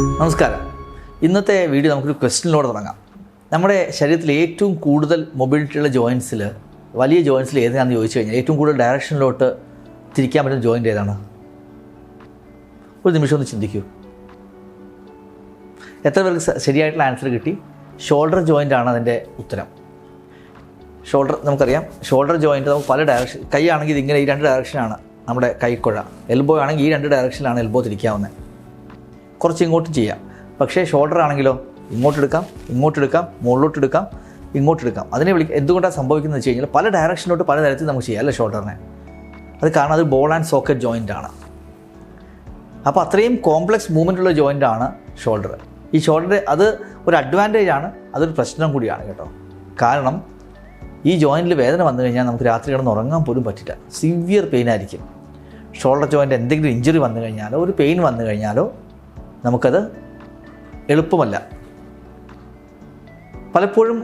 നമസ്കാരം. ഇന്നത്തെ വീഡിയോ നമുക്കൊരു ക്വസ്റ്റ്യനിലൂടെ തുടങ്ങാം. നമ്മുടെ ശരീരത്തിൽ ഏറ്റവും കൂടുതൽ മൊബിലിറ്റിയുള്ള ജോയിൻസിൽ വലിയ ജോയിൻസിൽ ഏതാണെന്ന് ചോദിച്ചു കഴിഞ്ഞാൽ ഏറ്റവും കൂടുതൽ ഡയറക്ഷനിലോട്ട് തിരിക്കാൻ പറ്റുന്ന ജോയിന്റ് ഏതാണ്? ഒരു നിമിഷം ഒന്ന് ചിന്തിക്കൂ. എത്ര പേർക്ക് ശരിയായിട്ടുള്ള ആൻസർ കിട്ടി? ഷോൾഡർ ജോയിന്റ് ആണ് അതിന്റെ ഉത്തരം. ഷോൾഡർ നമുക്കറിയാം. ഷോൾഡർ ജോയിന്റ് നമുക്ക് പല ഡയറക്ഷൻ കൈ ആണെങ്കിൽ ഇതിങ്ങനെ ഈ രണ്ട് ഡയറക്ഷനാണ് നമ്മുടെ കൈക്കുഴ. എൽബോ ആണെങ്കിൽ ഈ രണ്ട് ഡയറക്ഷനിലാണ് എൽബോ തിരിക്കാവുന്നത്. കുറച്ച് ഇങ്ങോട്ടും ചെയ്യാം. പക്ഷേ ഷോൾഡർ ആണെങ്കിലോ ഇങ്ങോട്ടെടുക്കാം ഇങ്ങോട്ടെടുക്കാം മുകളിലോട്ടെടുക്കാം ഇങ്ങോട്ടെടുക്കാം. അതിനെ വിളി എന്തുകൊണ്ടാണ് സംഭവിക്കുന്നത് വെച്ച് കഴിഞ്ഞാൽ പല ഡയറക്ഷനിലോട്ട് പല തരത്തിൽ നമുക്ക് ചെയ്യാം അല്ലേ ഷോൾഡറിനെ അത് കാരണം അത് ബോൾ ആൻഡ് സോക്കറ്റ് ജോയിന്റ് ആണ്. അപ്പോൾ അത്രയും കോംപ്ലക്സ് മൂവ്മെന്റ് ഉള്ള ജോയിന്റ് ആണ് ഷോൾഡർ ഈ ഷോൾഡർ അത് ഒരു അഡ്വാന്റേജ് ആണ് അതൊരു പ്രശ്നം കൂടിയാണ് കേട്ടോ. കാരണം ഈ ജോയിന്റിൽ വേദന വന്നു കഴിഞ്ഞാൽ നമുക്ക് രാത്രി കിടന്ന് ഉറങ്ങാൻ പോലും പറ്റില്ല. സിവിയർ പെയിൻ ആയിരിക്കും. ഷോൾഡർ ജോയിന്റ് എന്തെങ്കിലും ഇഞ്ചുറി വന്നു കഴിഞ്ഞാലോ ഒരു പെയിൻ വന്നു കഴിഞ്ഞാലോ നമുക്കത് എളുപ്പമല്ല. പലപ്പോഴും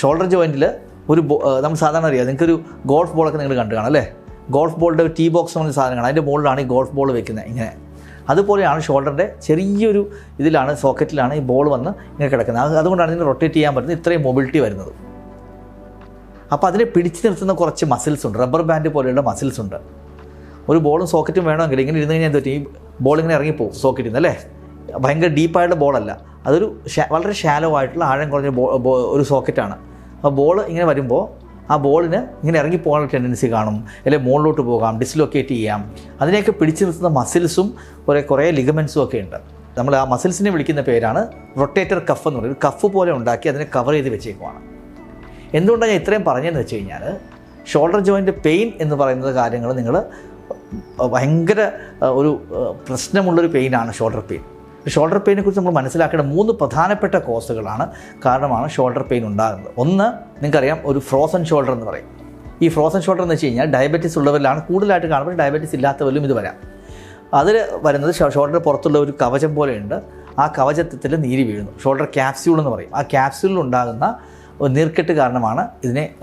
ഷോൾഡർ ജോയിന്റിൽ ഒരു നമ്മൾ സാധാരണ അറിയാം നിങ്ങൾക്കൊരു ഗോൾഫ് ബോളൊക്കെ നിങ്ങൾ കണ്ടു കാണാം അല്ലേ? ഗോൾഫ് ബോളിന്റെ ഒരു ടീ ബോക്സ് എന്ന് പറഞ്ഞ കാണാം. അതിന്റെ മുകളിലാണ് ഈ ഗോൾഫ് ബോൾ വെക്കുന്നത് ഇങ്ങനെ. അതുപോലെയാണ് ഷോൾഡറിന്റെ ചെറിയൊരു ഇതിലാണ് സോക്കറ്റിലാണ് ഈ ബോൾ വന്ന് ഇങ്ങനെ കിടക്കുന്നത്. അതുകൊണ്ടാണ് ഇതിന് റൊട്ടേറ്റ് ചെയ്യാൻ പറ്റുന്നത് ഇത്രയും മൊബിലിറ്റി വരുന്നത്. അപ്പോൾ അതിനെ പിടിച്ചു നിർത്തുന്ന കുറച്ച് മസിൽസ് ഉണ്ട്. റബ്ബർ ബാൻഡ് പോലെയുള്ള മസിൽസ് ഉണ്ട്. ഒരു ബോളും സോക്കറ്റും വേണമെങ്കിൽ ഇങ്ങനെ ഇരുന്ന് കഴിഞ്ഞാൽ എന്ത് പറ്റും? ഈ ബോൾ ഇങ്ങനെ ഇറങ്ങിപ്പോവും സോക്കറ്റിൽ നിന്ന് അല്ലേ? ഭയങ്കര ഡീപ്പായിട്ടുള്ള ബോളല്ല അതൊരു വളരെ ഷാലോ ആയിട്ടുള്ള ആഴം കുറഞ്ഞ ഒരു സോക്കറ്റാണ് അപ്പോൾ ബോൾ ഇങ്ങനെ വരുമ്പോൾ ആ ബോളിന് ഇങ്ങനെ ഇറങ്ങിപ്പോകാനുള്ള ടെൻഡൻസി കാണും. അല്ലെങ്കിൽ മുകളിലോട്ട് പോകാം ഡിസ്ലൊക്കേറ്റ് ചെയ്യാം. അതിനെയൊക്കെ പിടിച്ചു നിർത്തുന്ന മസിൽസും കുറേ കുറേ ലിഗമെൻസും ഒക്കെ ഉണ്ട്. നമ്മൾ ആ മസിൽസിനെ വിളിക്കുന്ന പേരാണ് റൊട്ടേറ്റർ കഫ് എന്ന് പറയുന്നത്. കഫ് പോലെ ഉണ്ടാക്കി അതിനെ കവർ ചെയ്ത് വെച്ചേക്കുവാണ്. എന്തുകൊണ്ടാണ് ഞാൻ ഇത്രയും പറഞ്ഞതെന്ന് വെച്ച് കഴിഞ്ഞാൽ ഷോൾഡർ ജോയിന്റ് പെയിൻ എന്ന് പറയുന്ന കാര്യങ്ങൾ നിങ്ങൾ ഭയങ്കര ഒരു പ്രശ്നമുള്ളൊരു പെയിനാണ് ഷോൾഡർ പെയിൻ. ഷോൾഡർ പെയിനെ കുറിച്ച് നമ്മൾ മനസ്സിലാക്കേണ്ട മൂന്ന് പ്രധാനപ്പെട്ട കോസുകളാണ് കാരണമാണ് ഷോൾഡർ പെയിൻ ഉണ്ടാകുന്നത്. ഒന്ന് നിങ്ങൾക്കറിയാം ഒരു ഫ്രോസൺ ഷോൾഡർ എന്ന് പറയും. ഈ ഫ്രോസൺ ഷോൾഡർ എന്ന് വെച്ച് കഴിഞ്ഞാൽ ഡയബറ്റീസ് ഉള്ളവരിലാണ് കൂടുതലായിട്ട് കാണുമ്പോൾ ഡയബറ്റീസ് ഇല്ലാത്തവരിലും ഇത് വരാം. അതിൽ വരുന്നത് ഷോൾഡർ പുറത്തുള്ള ഒരു കവചം പോലെയുണ്ട്. ആ കവചത്തിൽ നീര് വീഴുന്നു. ഷോൾഡർ ക്യാപ്സ്യൂൾ എന്ന് പറയും. ആ ക്യാപ്സ്യൂളിൽ ഉണ്ടാകുന്ന നീർക്കെട്ട് കാരണമാണ് ഇതിനെ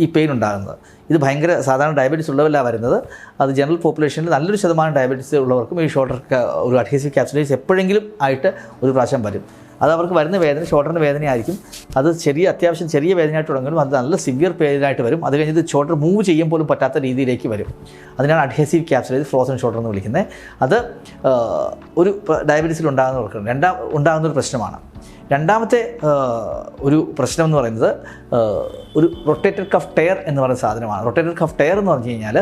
ഈ പെയിൻ ഉണ്ടാകുന്നത്. ഇത് ഭയങ്കര സാധാരണ ഡയബറ്റീസ് ഉള്ളവല്ല വരുന്നത്. അത് ജനറൽ പോപ്പുലേഷനിൽ നല്ലൊരു ശതമാനം ഡയബറ്റീസ് ഉള്ളവർക്കും ഈ ഷോൾഡർ ഒരു അഡ്ഹീസീവ് ക്യാപ്സുലൈസ് എപ്പോഴെങ്കിലും ആയിട്ട് ഒരു പ്രാവശ്യം വരും. അത് അവർക്ക് വരുന്ന വേദന ഷോൾഡറിന് വേദനയായിരിക്കും. അത് ചെറിയ അത്യാവശ്യം ചെറിയ വേദനയായിട്ട് തുടങ്ങും. അത് നല്ല സിവിയർ പെയിനായിട്ട് വരും. അത് കഴിഞ്ഞ് ഷോൾഡർ മൂവ് ചെയ്യാൻ പോലും പറ്റാത്ത രീതിയിലേക്ക് വരും. അതിനാണ് അഡ്ഹേസീവ് ക്യാപ്സുലൈസ് ഫ്രോസൺ ഷോൾഡർ എന്ന് വിളിക്കുന്നത്. അത് ഒരു ഡയബറ്റീസിൽ ഉണ്ടാകുന്നവർക്ക് രണ്ടാം ഉണ്ടാകുന്ന ഒരു പ്രശ്നമാണ്. രണ്ടാമത്തെ ഒരു പ്രശ്നം എന്ന് പറയുന്നത് ഒരു റൊട്ടേറ്റഡ് കഫ് ടയർ എന്ന് പറയുന്ന സാധനമാണ്. റൊട്ടേറ്റഡ് കഫ് ടയർ എന്ന് പറഞ്ഞു കഴിഞ്ഞാൽ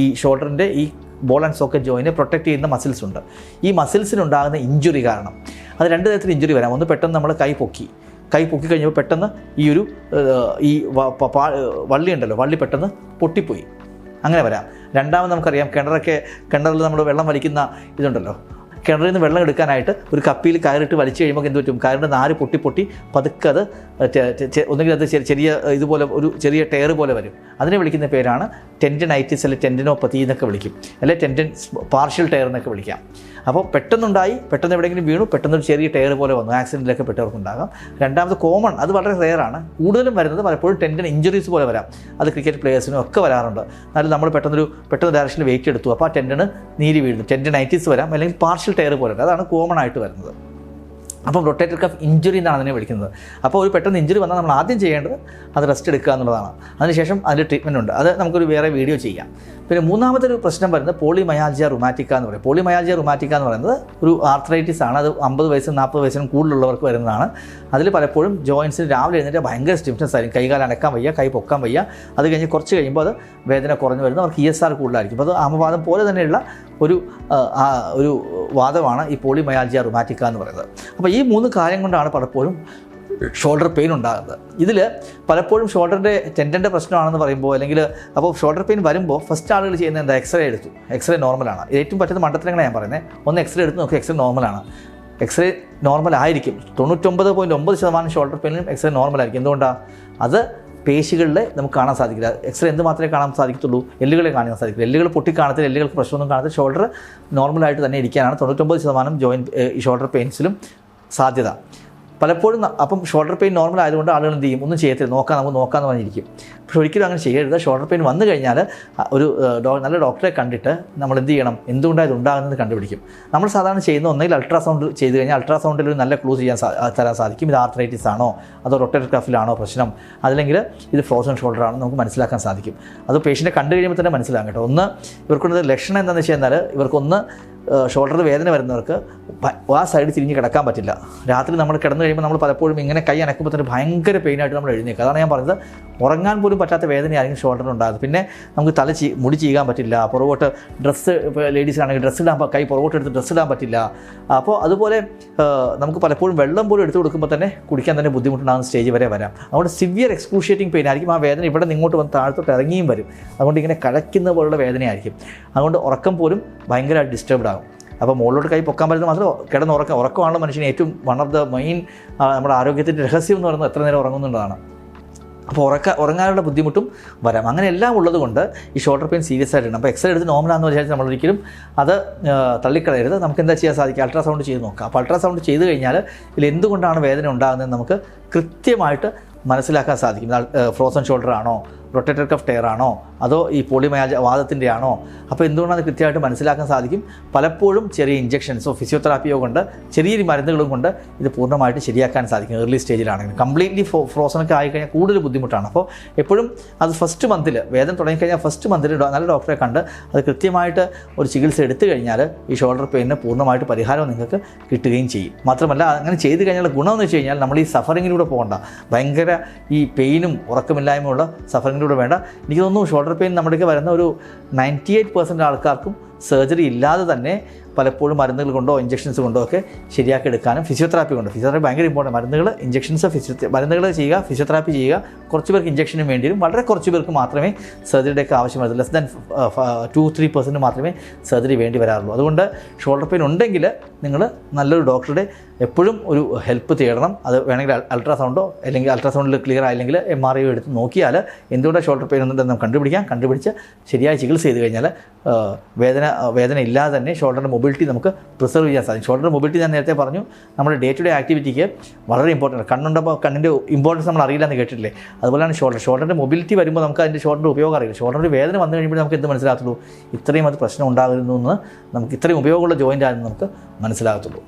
ഈ ഷോൾഡറിന്റെ ഈ ബോൾ ആൻഡ് സോക്കറ്റ് ജോയിനെ പ്രൊട്ടക്റ്റ് ചെയ്യുന്ന മസിൽസ് ഉണ്ട്. ഈ മസിൽസിനുണ്ടാകുന്ന ഇഞ്ചുറി കാരണം അത് രണ്ട് തരത്തിൽ ഇഞ്ചുറി വരാം. ഒന്ന് പെട്ടെന്ന് നമ്മൾ കൈ പൊക്കി. കൈ പൊക്കി കഴിഞ്ഞപ്പോൾ പെട്ടെന്ന് ഈ ഒരു ഈ വള്ളി ഉണ്ടല്ലോ വള്ളി പെട്ടെന്ന് പൊട്ടിപ്പോയി. അങ്ങനെ വരാം. രണ്ടാമത് നമുക്കറിയാം കിണറൊക്കെ കിണറിൽ നമ്മൾ വെള്ളം വലിക്കുന്ന ഇതുണ്ടല്ലോ കിണറിൽ നിന്ന് വെള്ളം എടുക്കാനായിട്ട് ഒരു കപ്പിയിൽ കയറിട്ട് വലിച്ചു കഴിയുമ്പോൾ എന്ത് പറ്റും? കയറിന്റെ നാല് പൊട്ടി പൊട്ടി പതുക്കെ അത് ഒന്നുകിൽ അത് ചെറിയ ഇതുപോലെ ഒരു ചെറിയ ടയർ പോലെ വരും. അതിനെ വിളിക്കുന്ന പേരാണ് ടെൻഡനൈറ്റിസ് അല്ലെങ്കിൽ ടെൻഡനോപ്പതി എന്നൊക്കെ വിളിക്കും. അല്ലെങ്കിൽ ടെൻഡൻ പാർഷ്യൽ ടയർ എന്നൊക്കെ വിളിക്കാം. അപ്പോൾ പെട്ടെന്നുണ്ടായി പെട്ടെന്ന് എവിടെയെങ്കിലും വീണു പെട്ടെന്ന് ഒരു ചെറിയ ടയർ പോലെ വന്നു. ആക്സിഡന്റിലൊക്കെ പെട്ടവർക്കുണ്ടാകാം. രണ്ടാമത് കോമൺ അത് വളരെ റെയറാണ് കൂടുതലും വരുന്നത് പലപ്പോഴും ടെൻഡൻ ഇഞ്ചുറീസ് പോലെ വരാം. അത് ക്രിക്കറ്റ് പ്ലേയേഴ്സിനും ഒക്കെ വരാറുണ്ട്. എന്നാലും നമ്മൾ പെട്ടെന്നൊരു പെട്ടെന്ന് ഡയറക്ഷനിൽ വെയിറ്റ് എടുത്തു. അപ്പോൾ ആ ടെൻഡന് നീരി വീഴുന്നു. ടെൻഡനൈറ്റിസ് വരാം അല്ലെങ്കിൽ പാർഷ്യൽ ടയർ പോലെ അതാണ് കോമൺ ആയിട്ട് വരുന്നത്. അപ്പം റൊട്ടേറ്റർ കഫ് ഇഞ്ചുറി എന്നാണ് അതിനെ വിളിക്കുന്നത്. അപ്പോൾ ഒരു പെട്ടെന്ന് ഇഞ്ചുറി വന്നാൽ നമ്മൾ ആദ്യം ചെയ്യേണ്ടത് അത് റെസ്റ്റ് എടുക്കുക എന്നുള്ളതാണ്. അതിനുശേഷം അതിന്റെ ട്രീറ്റ്മെന്റ് ഉണ്ട്. അത് നമുക്കൊരു വേറെ വീഡിയോ ചെയ്യാം. പിന്നെ മൂന്നാമത്തെ ഒരു പ്രശ്നം വരുന്നത് പോളിമയാൾജിയ റുമാറ്റിക്ക എന്ന് പറയും. പോളിമയാൾജിയ റുമാറ്റിക്ക എന്ന് പറയുന്നത് ഒരു ആർത്രൈറ്റിസ് ആണ്. അത് അമ്പത് വയസ്സും നാൽപ്പത് വയസ്സിനും കൂടുതലുള്ളവർക്ക് വരുന്നതാണ്. അതിൽ പലപ്പോഴും ജോയിൻസിന് രാവിലെ എഴുന്നേറ്റ് ഭയങ്കര സ്റ്റിഫ്നെസ് ആയിരിക്കും. കൈകാൽ അനക്കാൻ വയ്യ കൈ പൊക്കാൻ വയ്യ. അത് കഴിഞ്ഞ് കുറച്ച് കഴിയുമ്പോൾ അത് വേദന കുറഞ്ഞു വരുന്നു. അവർക്ക് ഇ എസ് ആർ കൂടുതലായിരിക്കും. അപ്പോൾ അത് ആമവാദം പോലെ തന്നെയുള്ള ഒരു ഒരു വാദമാണ് ഈ പോളിമയാൾജിയ റുമാറ്റിക്ക എന്ന് പറയുന്നത്. അപ്പോൾ ഈ മൂന്ന് കാര്യം കൊണ്ടാണ് പലപ്പോഴും ഷോൾഡർ പെയിൻ ഉണ്ടാകുന്നത്. ഇതിൽ പലപ്പോഴും ഷോൾഡറിന്റെ ടെൻഡന്റെ പ്രശ്നമാണെന്ന് പറയുമ്പോൾ അല്ലെങ്കിൽ അപ്പോൾ ഷോൾഡർ പെയിൻ വരുമ്പോൾ ഫസ്റ്റ് ആളുകൾ ചെയ്യുന്നത് എന്താ? എക്സ്റേ എടുത്തു. എക്സ്റേ നോർമലാണ് ഏറ്റവും പറ്റുന്ന മണ്ടത്തരങ്ങളാണ് ഞാൻ പറയുന്നത് ഒന്ന് എക്സ്റേ എടുത്ത് നോക്കി എക്സ്റേ നോർമലാണ് എക്സ്റേ നോർമൽ ആയിരിക്കും. തൊണ്ണൂറ്റൊമ്പത് പോയിന്റ് ഒമ്പത് ശതമാനം ഷോൾഡർ പെയിനും എക്സ്റേ നോർമൽ ആയിരിക്കും. എന്തുകൊണ്ടാണ് അത് പേശികളിൽ നമുക്ക് കാണാൻ സാധിക്കില്ല. എക്സ്റേ എന്ത് മാത്രമേ കാണാൻ സാധിക്കത്തുള്ളൂ? എല്ലുകളെ കാണാൻ സാധിക്കില്ല. എല്ലുകൾ പൊട്ടിക്കാണത്തില്ല എല്ലുകൾക്ക് പ്രശ്നമൊന്നും കാണത്തില്ല. ഷോൾഡർ നോർമലായിട്ട് തന്നെ ഇരിക്കാനാണ്. തൊണ്ണൂറ്റൊമ്പത് ശതമാനം ജോയിന്റ് ഈ ഷോൾഡർ പെയിൻസിലും സാധ്യത. പലപ്പോഴും അപ്പം ഷോൾഡർ പെയിൻ നോർമൽ ആയതുകൊണ്ട് ആളുകൾ എന്ത് ചെയ്യും? ഒന്നും ചെയ്യത്തില്ല. നോക്കാം നമുക്ക് നോക്കാമെന്ന് പറഞ്ഞിരിക്കും. പക്ഷെ ഒരിക്കലും അങ്ങനെ ചെയ്യരുത്. ഷോൾഡർ പെയിൻ വന്നു കഴിഞ്ഞാൽ ഒരു നല്ല ഡോക്ടറെ കണ്ടിട്ട് നമ്മൾ എന്ത് ചെയ്യണം? എന്തുകൊണ്ടാണ് ഇത് ഉണ്ടാകുന്നത് കണ്ടുപിടിക്കും. നമ്മൾ സാധാരണ ചെയ്യുന്ന ഒന്നെങ്കിൽ അൾട്രാസൗണ്ട് ചെയ്ത് കഴിഞ്ഞാൽ അൾട്രാസൗണ്ടിൽ ഒരു നല്ല ക്ലൂസ് ചെയ്യാൻ തരാൻ സാധിക്കും. ഇത് ആർത്രൈറ്റിസ് ആണോ? അതോ റൊട്ടേറ്റർ കഫിലാണോ പ്രശ്നം? അതല്ലെങ്കിൽ ഇത് ഫ്രോസൺ ഷോൾഡർ ആണോ നമുക്ക് മനസ്സിലാക്കാൻ സാധിക്കും. അത് പേഷ്യന്റെ കണ്ടു കഴിയുമ്പോൾ തന്നെ മനസ്സിലാകും കേട്ടോ. ഒന്ന് ഇവർക്കുള്ളത് ലക്ഷണം എന്താണെന്ന് വെച്ച് കഴിഞ്ഞാൽ ഇവർക്കൊന്ന് ഷോൾഡറിൽ വേദന വരുന്നവർക്ക് ആ സൈഡ് തിരിഞ്ഞ് കിടക്കാൻ പറ്റില്ല. രാത്രി നമ്മൾ കിടന്നു കഴിയുമ്പോൾ നമ്മൾ പലപ്പോഴും ഇങ്ങനെ കൈ അനക്കുമ്പോൾ തന്നെ ഭയങ്കര പെയിനായിട്ട് നമ്മൾ എഴുന്നേക്കുക അതാണ് ഞാൻ പറഞ്ഞത്. ഉറങ്ങാൻ പോലും പറ്റാത്ത വേദന ആയിരിക്കും ഷോൾഡറിന് ഉണ്ടാകുന്നത്. പിന്നെ നമുക്ക് തല ചീ മുടി ചെയ്യാൻ പറ്റില്ല. പുറകോട്ട് ഡ്രസ്സ് ലേഡീസിനാണെങ്കിൽ ഡ്രസ്സ് ഇടാൻ കൈ പുറകോട്ട് എടുത്ത് ഡ്രസ്സ് ഇടാൻ പറ്റില്ല. അപ്പോൾ അതുപോലെ നമുക്ക് പലപ്പോഴും വെള്ളം പോലും എടുത്ത് കൊടുക്കുമ്പോൾ തന്നെ കുടിക്കാൻ തന്നെ ബുദ്ധിമുട്ടുണ്ടാകുന്ന സ്റ്റേജ് വരെ വരാം. അതുകൊണ്ട് സിവിയർ എക്സ്ക്രൂഷിയേറ്റിംഗ് പെയിൻ ആയിരിക്കും. ആ വേദന ഇവിടെ നിങ്ങോട്ട് വന്ന് താഴത്തോട്ട് ഇറങ്ങിയും വരും. അതുകൊണ്ട് ഇങ്ങനെ കഴക്കുന്ന പോലുള്ള വേദനയായിരിക്കും. അതുകൊണ്ട് ഉറക്കം പോലും ഭയങ്കരമായിട്ട് ഡിസ്റ്റർബ്ഡ് ആകും. അപ്പോൾ മുകളിലോട്ട് കൈ പൊക്കാൻ പറ്റുന്ന മാത്രം കിടന്ന് ഉറക്കം ഉറക്കമാണല്ലോ മനുഷ്യന് ഏറ്റവും വൺ ഓഫ് ദ മെയിൻ നമ്മുടെ ആരോഗ്യത്തിന്റെ രഹസ്യം എന്ന് പറയുന്നത് എത്ര നേരം ഉറങ്ങുന്നുള്ളതാണ്. അപ്പോൾ ഉറക്ക ഉറങ്ങാനുള്ള ബുദ്ധിമുട്ടും വരാം. അങ്ങനെ എല്ലാം ഉള്ളത് കൊണ്ട് ഈ ഷോൾഡർ പെയിൻ സീരിയസ് ആയിട്ടുണ്ട്. അപ്പോൾ എക്സ്റേ എടുത്ത് നോർമലാണെന്ന് വിചാരിച്ച് നമ്മൾ ഒരിക്കലും അത് തള്ളിക്കളയരുത്. നമുക്ക് എന്താ ചെയ്യാൻ സാധിക്കും അൾട്രാസൗണ്ട് ചെയ്ത് നോക്കാം. അപ്പോൾ അൾട്രാസൗണ്ട് ചെയ്ത് കഴിഞ്ഞാൽ ഇതിൽ എന്തുകൊണ്ടാണ് വേദന ഉണ്ടാകുന്നത് നമുക്ക് കൃത്യമായിട്ട് മനസ്സിലാക്കാൻ സാധിക്കും. ഫ്രോസൺ ഷോൾഡർ ആണോ? റൊട്ടേറ്റർ കഫ് ടയർ ആണോ? അതോ ഈ പോളിമയാജ വാദത്തിന്റെ ആണോ അപ്പോൾ എന്തുകൊണ്ടാണ് കൃത്യമായിട്ട് മനസ്സിലാക്കാൻ സാധിക്കും? പലപ്പോഴും ചെറിയ ഇഞ്ചക്ഷൻസോ ഫിസിയോതെറാപ്പിയോ കൊണ്ട് ചെറിയ മരുന്നുകളും കൊണ്ട് ഇത് പൂർണമായിട്ട് ശരിയാക്കാൻ സാധിക്കും ഏർലി സ്റ്റേജിലാണെങ്കിൽ കംപ്ലീറ്റ്ലി ഫ്രോസണൊക്കെ ആയിക്കഴിഞ്ഞാൽ കൂടുതൽ ബുദ്ധിമുട്ടാണ്. അപ്പോൾ എപ്പോഴും അത് ഫസ്റ്റ് മന്തിൽ വേദന തുടങ്ങിക്കഴിഞ്ഞാൽ ഫസ്റ്റ് മന്തിൽ നല്ല ഡോക്ടറെ കണ്ട് അത് കൃത്യമായിട്ട് ഒരു ചികിത്സ എടുത്തു കഴിഞ്ഞാൽ ഈ ഷോൾഡർ പെയിനിന് പൂർണമായിട്ട് പരിഹാരം നിങ്ങൾക്ക് കിട്ടുകയും ചെയ്യും. മാത്രമല്ല അങ്ങനെ ചെയ്തു കഴിഞ്ഞാൽ ഗുണമെന്ന് വെച്ച് കഴിഞ്ഞാൽ നമ്മൾ ഈ സഫറിങ്ങിലൂടെ പോകണ്ട. ഭയങ്കര ഈ പെയിനും ഉറക്കമില്ലായ്മയുള്ള സഫറിങ്ങിലൂടെ വേണ്ട. എനിക്ക് തോന്നുന്നു ഷോൾഡർ പെയിൻ നമ്മുടെയൊക്കെ വരുന്ന ഒരു നയന്റി എയ്റ്റ് പെർസെന്റ് ആൾക്കാർക്കും സർജറി ഇല്ലാതെ തന്നെ പലപ്പോഴും മരുന്നുകൾ കൊണ്ടോ ഇഞ്ചക്ഷൻസ് കൊണ്ടോ ഒക്കെ ശരിയാക്കി എടുക്കാനും ഫിസിയോതെറാപ്പി കൊണ്ട്. ഫിസിയോതെറാപ്പി ഭയങ്കര ഇമ്പോർട്ടന്റ് മരുന്നുകൾ ഇഞ്ചക്ഷൻസ് ഫിസിയോ മരുന്നുകൾ ചെയ്യുക ഫിസിയോതെറാപ്പി ചെയ്യുക കുറച്ച് പേർക്ക് ഇഞ്ചക്ഷനും വേണ്ടി വരും വളരെ കുറച്ച് പേർക്ക് മാത്രമേ സർജറിയുടെ ഒക്കെ ആവശ്യം വരുള്ളൂ less than two three percent മാത്രമേ സർജറി വേണ്ടി വരാറുള്ളൂ. അതുകൊണ്ട് ഷോൾഡർ പെയിൻ ഉണ്ടെങ്കിൽ നിങ്ങൾ നല്ലൊരു ഡോക്ടറുടെ എപ്പോഴും ഒരു ഹെൽപ്പ് തേടണം. അത് വേണമെങ്കിൽ അൾട്രാസൗണ്ടോ അല്ലെങ്കിൽ അൾട്രാസൗണ്ടിൽ ക്ലിയർ ആയില്ലെങ്കിൽ എം ആർ ഐ എടുത്ത് നോക്കിയാൽ എന്തുകൊണ്ടാണ് ഷോൾഡർ പെയിൻ എന്നുണ്ടെന്ന് നമുക്ക് കണ്ടുപിടിക്കാം. കണ്ടുപിടിച്ച് ശരിയായ ചികിത്സ ചെയ്ത് കഴിഞ്ഞാൽ വേദന വേദന ഇല്ലാതെ തന്നെ ഷോൾഡറിന്റെ മൊബിലിറ്റി നമുക്ക് പ്രിസർവ് ചെയ്യാൻ സാധിക്കും. ഷോൾഡർ മൊബിലിറ്റി ഞാൻ നേരത്തെ പറഞ്ഞു. നമ്മുടെ ഡേ ടു ഡേ ആക്ടിവിറ്റിക്ക് വളരെ ഇമ്പോർട്ടന്റ് കണ്ണുണ്ടപ്പോൾ കണ്ണിന്റെ ഇമ്പോർട്ടൻസ് നമ്മൾ അറിയില്ല എന്ന് കേട്ടിട്ടില്ലേ? അതുപോലെയാണ് ഷോൾഡർ ഷോൾഡറിന്റെ മൊബിലിറ്റി വരുമ്പോൾ നമുക്ക് അതിന്റെ ഷോൾഡറിന്റെ ഉപയോഗം അറിയില്ല. ഷോൾഡറിന്റെ വേദന വന്നു കഴിയുമ്പോൾ നമുക്ക് എന്ത് മനസ്സിലാകത്തുള്ളൂ? ഇത്രയും അത് പ്രശ്നം ഉണ്ടാകുന്നു എന്ന് നമുക്ക് ഇത്രയും ഉപയോഗമുള്ള ജോയിന്റ് ആണെന്ന് നമുക്ക് മനസ്സിലാകത്തുള്ളൂ.